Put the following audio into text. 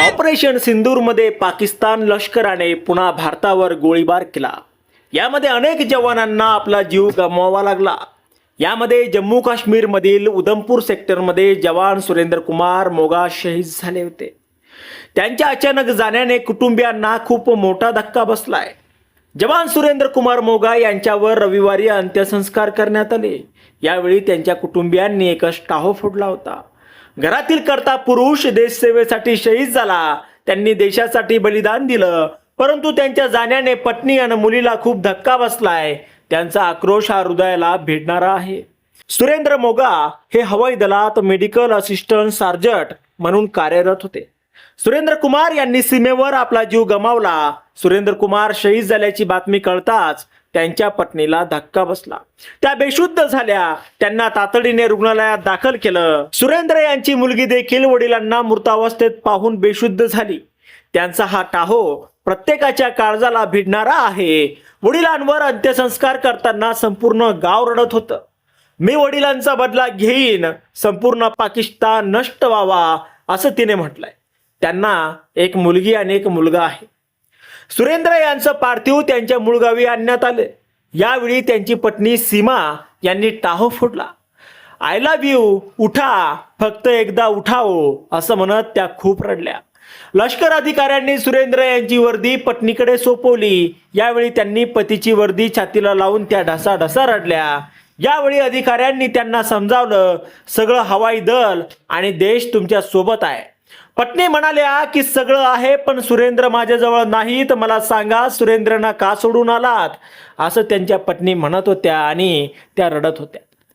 Operation सिंदूरमध्ये Pakistan लष्कराने पुन्हा भारतावर गोळीबार केला यामध्ये अनेक जवानांना आपला जीव गमवावा लागला यामध्ये जम्मू काश्मीरमधील उधमपूर सेक्टरमध्ये जवान सुरेंद्र कुमार मोगा शहीद झाले होते त्यांच्या अचानक जाण्याने कुटुंबियांना खूप मोठा धक्का बसलाय. जवान सुरेंद्र कुमार मोगा यांच्यावर रविवारी अंत्यसंस्कार करण्यात आले. यावेळी त्यांच्या कुटुंबियांनी एक टाहो फोडला होता. घरातील करता पुरुष देशसेवेसाठी शहीद झाला. त्यांनी देशासाठी बलिदान दिलं. परंतु त्यांच्या जाण्याने पत्नी आणि मुलीला खूप धक्का बसलाय. त्यांचा आक्रोश हा हृदयाला भेटणारा आहे. सुरेंद्र मोगा हे हवाई दलात मेडिकल असिस्टंट सार्जंट म्हणून कार्यरत होते. सुरेंद्र कुमार यांनी सीमेवर आपला जीव गमावला. सुरेंद्र कुमार शहीद झाल्याची बातमी कळताच त्यांच्या पत्नीला धक्का बसला. त्या बेशुद्ध झाल्या. त्यांना तातडीने रुग्णालयात दाखल केलं. सुरेंद्र यांची मुलगी देखील वडिलांना मृतावस्थेत पाहून बेशुद्ध झाली. त्यांचा हा टाहो प्रत्येकाच्या काळजाला भिडणारा आहे. वडिलांवर अंत्यसंस्कार करताना संपूर्ण गाव रडत होतं. मी वडिलांचा बदला घेईन. संपूर्ण पाकिस्तान नष्ट व्हावा असं तिने म्हटलंय. त्यांना एक मुलगी आणि एक मुलगा आहे. सुरेंद्र यांचं पार्थिव त्यांच्या मूळ गावी आणण्यात आले. यावेळी त्यांची पत्नी सीमा यांनी टाहो फोडला. आय लव्ह यू उठा. फक्त एकदा उठाओ असं म्हणत त्या खूप रडल्या. लष्कर अधिकाऱ्यांनी सुरेंद्र यांची वर्दी पत्नीकडे सोपवली. यावेळी त्यांनी पतीची वर्दी छातीला लावून त्या ढसा ढसा रडल्या. यावेळी अधिकाऱ्यांनी त्यांना समजावलं सगळं हवाई दल आणि देश तुमच्यासोबत आहे. पत्नी म्हणाल्या की सगळं आहे पण सुरेंद्र माझ्याजवळ नाही तर मला सांगा सुरेंद्रना का सोडून आलात? असं त्यांच्या पत्नी म्हणत होत्या आणि त्या रडत होत्या.